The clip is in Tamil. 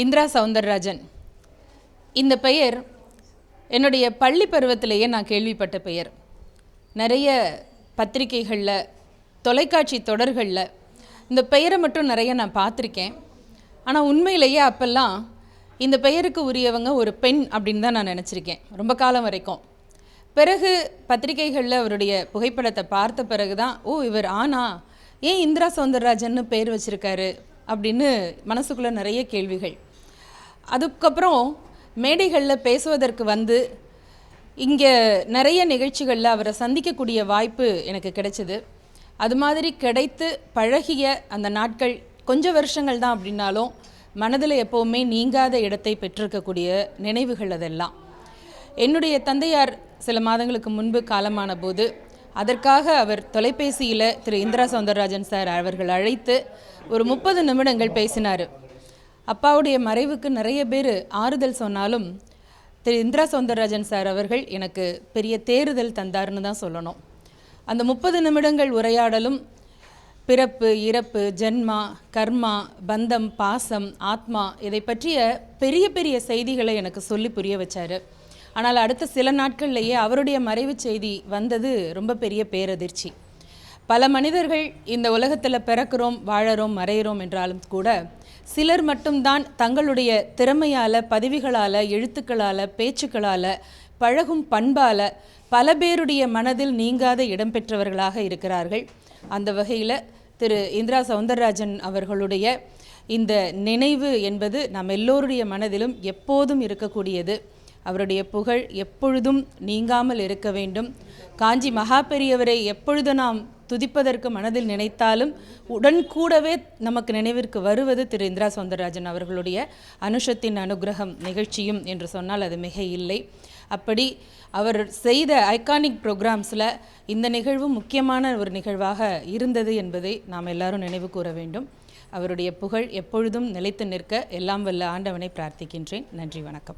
இந்திரா சவுந்தரராஜன். இந்த பெயர் என்னுடைய பள்ளி பருவத்திலேயே நான் கேள்விப்பட்ட பெயர். நிறைய பத்திரிகைகளில் தொலைக்காட்சி தொடர்களில் இந்த பெயரை மட்டும் நிறைய நான் பார்த்துருக்கேன். ஆனால் உண்மையிலேயே அப்போல்லாம் இந்த பெயருக்கு உரியவங்க ஒரு பெண் அப்படின்னு தான் நான் நினச்சிருக்கேன். ரொம்ப காலம் வரைக்கும். பிறகு பத்திரிகைகளில் அவருடைய புகைப்படத்தை பார்த்த பிறகு தான் ஓ இவர் ஆனா ஏன் இந்திரா சௌந்தரராஜன்னு பேர் வச்சிருக்காரு? அப்படின்னு மனசுக்குள்ளே நிறைய கேள்விகள். அதுக்கப்புறம் மேடைகளில் பேசுவதற்கு வந்து இங்கே நிறைய நிகழ்ச்சிகளில் அவரை சந்திக்கக்கூடிய வாய்ப்பு எனக்கு கிடைச்சிது. அது மாதிரி கிடைத்து பழகிய அந்த நாட்கள் கொஞ்சம் வருஷங்கள் தான் அப்படின்னாலும் மனதில் எப்போவுமே நீங்காத இடத்தை பெற்றிருக்கக்கூடிய நினைவுகள் அதெல்லாம். என்னுடைய தந்தையார் சில மாதங்களுக்கு முன்பு காலமான போது அதற்காக அவர் தொலைபேசியில் திரு இந்திரா சௌந்தரராஜன் சார் அவர்கள் அழைத்து ஒரு முப்பது நிமிடங்கள் பேசினார். அப்பாவுடைய மறைவுக்கு நிறைய பேர் ஆறுதல் சொன்னாலும் திரு இந்திரா சௌந்தரராஜன் சார் அவர்கள் எனக்கு பெரிய தேறுதல் தந்தார்னு தான் சொல்லணும். அந்த முப்பது நிமிடங்கள் உரையாடலும் பிறப்பு இறப்பு ஜென்மா கர்மா பந்தம் பாசம் ஆத்மா இதை பற்றிய பெரிய பெரிய செய்திகளை எனக்கு சொல்லி புரிய வச்சார். ஆனால் அடுத்த சில நாட்கள்லேயே அவருடைய மறைவு செய்தி வந்தது ரொம்ப பெரிய பேரதிர்ச்சி. பல மனிதர்கள் இந்த உலகத்தில் பிறக்கிறோம் வாழறோம் மறையிறோம் என்றாலும் கூட சிலர் மட்டும்தான் தங்களுடைய திறமையால் பதவிகளால் எழுத்துக்களால் பேச்சுக்களால் பழகும் பண்பால் பல பேருடைய மனதில் நீங்காத இடம்பெற்றவர்களாக இருக்கிறார்கள். அந்த வகையில் திரு இந்திரா சௌந்தரராஜன் அவர்களுடைய இந்த நினைவு என்பது நம் எல்லோருடைய மனதிலும் எப்போதும் இருக்கக்கூடியது. அவருடைய புகழ் எப்பொழுதும் நீங்காமல் இருக்க வேண்டும். காஞ்சி மகா பெரியவரை எப்பொழுது நாம் துதிப்பதற்கு மனதில் நினைத்தாலும் உடன் கூடவே நமக்கு நினைவிற்கு வருவது திரு இந்திரா சௌந்தரராஜன் அவர்களுடைய அனுஷத்தின் அனுகிரகம் நிகழ்ச்சியும் என்று சொன்னால் அது மிக இல்லை. அப்படி அவர் செய்த ஐகானிக் ப்ரோக்ராம்ஸில் இந்த நிகழ்வு முக்கியமான ஒரு நிகழ்வாக இருந்தது என்பதை நாம் எல்லாரும் நினைவு கூற வேண்டும். அவருடைய புகழ் எப்பொழுதும் நிலைத்து நிற்க எல்லாம் வல்ல ஆண்டவனை பிரார்த்திக்கின்றேன். நன்றி வணக்கம்.